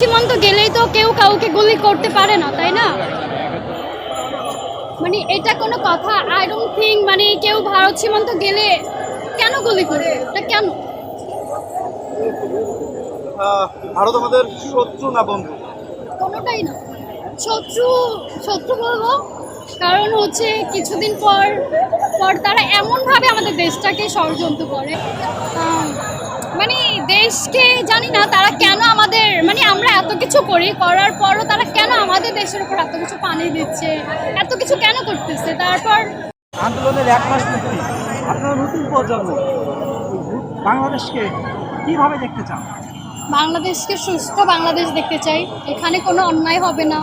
সীমান্ত গেলেই তো কেউ কাউকে গুলি করতে পারে না তাই না? মানে এটা কোনো কথা? আই ডোন্ট থিঙ্ক মানে কেউ ভারত সীমান্ত গেলে কেন গুলি করে এটা কেন? ভারত আমাদের শত্রু না বন্ধু? কোনোটাই না। শত্রু শত্রু বলব কারণ হচ্ছে কিছুদিন পর পর তারা এমনভাবে আমাদের দেশটাকে ষড়যন্ত্র করে। মানে দেশকে জানি না তারা কেন আমাদের মানে আমরা এত কিছু করি করার পরও তারা কেন আমাদের দেশের উপর এত কিছু পানি দিচ্ছে এত কিছু কেন করতেছে? তারপর আন্দোলনের এক মাস পূর্তি আপনারা নতুন প্রজন্ম বাংলাদেশকে কীভাবে দেখতে চান? বাংলাদেশকে সুস্থ বাংলাদেশ দেখতে চাই এখানে কোনো অন্যায় হবে না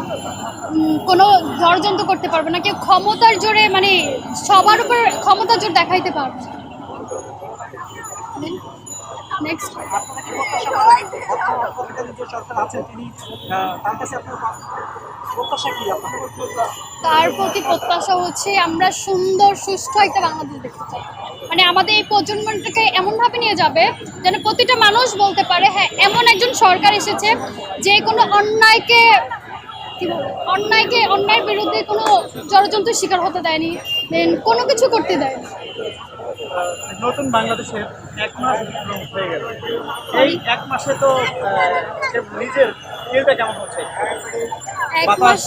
কোনো ষড়যন্ত্র করতে পারবে না কেউ ক্ষমতার জোরে মানে সবার উপর ক্ষমতার জোর দেখাইতে পারবে নেক্সট তার প্রতি প্রত্যাশা হচ্ছে আমরা সুন্দর সুস্থ একটা বাংলাদেশ দেখতে চাই। মানে আমাদের এই প্রজন্মটাকে এমনভাবে নিয়ে যাবে যেন প্রতিটা মানুষ বলতে পারে হ্যাঁ এমন একজন সরকার এসেছে যে কোনো অন্যায়কে, কি অন্যায়কে, অন্যায়ের বিরুদ্ধে কোনো ষড়যন্ত্রের শিকার হতে দেয়নি, দেন কোনো কিছু করতে দেয়নি। নতুন বাংলাদেশের এক মাস হয়ে গেল। এই এক মাসে তো নিজের ফিলটা কেমন হচ্ছে? বাতাস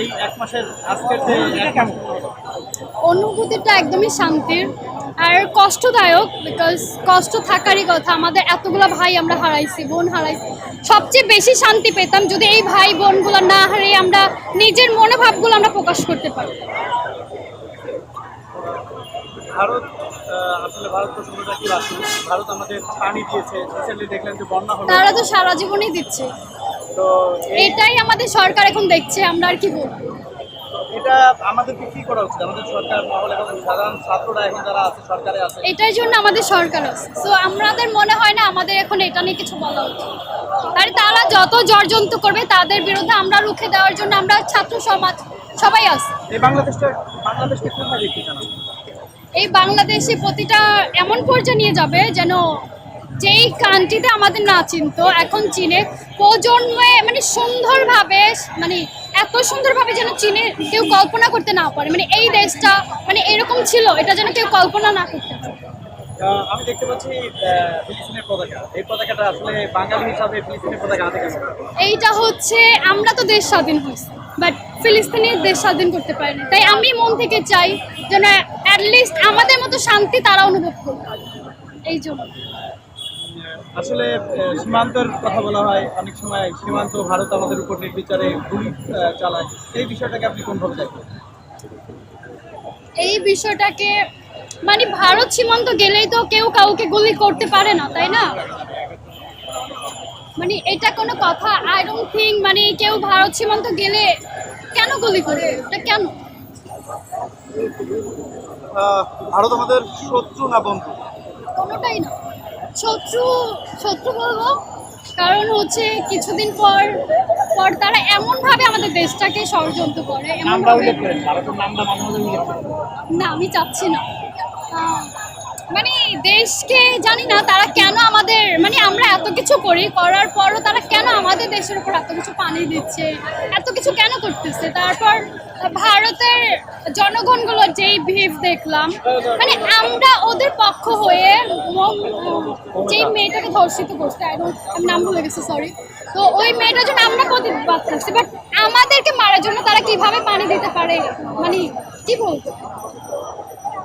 এই এক মাসের আজকের যে কেমন? অনুভূতিটা একদমই শান্তির আর কষ্টদায়ক বিকজ কষ্ট থাকারই কথা। আমাদের এতগুলো ভাই আমরা হারাইছি বোন হারাইছি। সবচেয়ে বেশি শান্তি পেতাম যদি এই ভাই বোনগুলো না হারিয়ে আমরা নিজের মনোভাবগুলো আমরা প্রকাশ করতে পারি ভারত আসলে ভারত প্রসঙ্গটা কি রাখি ভারত আমাদের পানি দিয়েছে। রিসেন্টলি দেখলেন যে বন্যা হলো। তারা তো সারা জীবনই দিচ্ছে। তো এটাই আমাদের সরকার এখন দেখছে আমরা আর কি বলব? এটা আমাদেরকে কি করা উচিত? আমাদের সরকার মহল এবং সাধারণ ছাত্ররা এখন যারা আছে সরকারে আছে। এটার জন্য আমাদের সরকার আছে। সো আমাদের মনে হয় না আমাদের এখন এটা নিয়ে কিছু বলা উচিত। আর তারা যত ষড়যন্ত্র করবে তাদের বিরুদ্ধে আমরা রুখে দেওয়ার জন্য আমরা ছাত্র সমাজ সবাই আছে। বাংলাদেশটা বাংলাদেশকে কোথায় দেখতে চান আপনি? এই বাংলাদেশে প্রতিটা এমন পর্যায়ে নিয়ে যাবে যেন যেই কান্ট্রিতে আমাদের না চিনত এখন চীনে। প্রজন্মে মানে সুন্দরভাবে মানে এত সুন্দরভাবে যেন চীনে কেউ কল্পনা করতে না পারে। মানে এই দেশটা মানে এরকম ছিল এটা যেন কেউ কল্পনা না করতে পারে। আমি দেখতে পাচ্ছি ফিলিস্তিনের পতাকা। এই পতাকাটা আসলে বাঙালি হিসাবে ফিলিস্তিনের পতাকা হাতে গেছে। এইটা হচ্ছে আমরা তো দেশ স্বাধীন হয়েছি বাট ফিলিস্তিনের দেশ স্বাধীন করতে পারেনি। তাই আমি মন থেকে চাই যেন অ্যাটলিস্ট আমাদের মতো শান্তি তারা অনুভব করবে। এই জন্য। আসলে সীমান্তের কথা বলা হয় অনেক সময় সীমান্ত ভারত আমাদের উপর নির্বিচারে গুলি চালায়। এই বিষয়টাকে আপনি কোনভাবে দেখেন? এই বিষয়টাকে মানে ভারত সীমান্ত গেলেই তো কেউ কাউকে গুলি করতে পারে না তাই না? মানে এটা কোনো কথা আই ডোন্ট থিঙ্ক মানে কেউ ভারত সীমান্ত গেলে কেন গুলি করে এটা কেন? ভারত আমাদের শত্রু না বন্ধু? কোনোটাই না। শত্রু শত্রু বলব। কারণ হচ্ছে কিছুদিন পর পর তারা এমন ভাবে আমাদের দেশটাকে ষড়যন্ত্র করে করেন। না আমি চাচ্ছি না। মানে দেশকে জানি না, তারা কেন আমাদের মানে আমরা এত কিছু করি, করার পরও তারা কেন আমাদের দেশের উপর এত কিছু পানি দিচ্ছে, এত কিছু কেন করতেছে? তারপর ভারতের জনগণগুলোর যেই ভিভ দেখলাম মানে আমরা ওদের পক্ষ হয়ে যেই মেয়েটাকে ধর্ষিত করছে আমি নাম ভুলে গেছি সরি তো ওই মেয়েটার জন্য আমরা প্রতিবাদ করছি বাট আমাদেরকে মারার জন্য তারা কীভাবে পানি দিতে পারে? মানে কি বলব?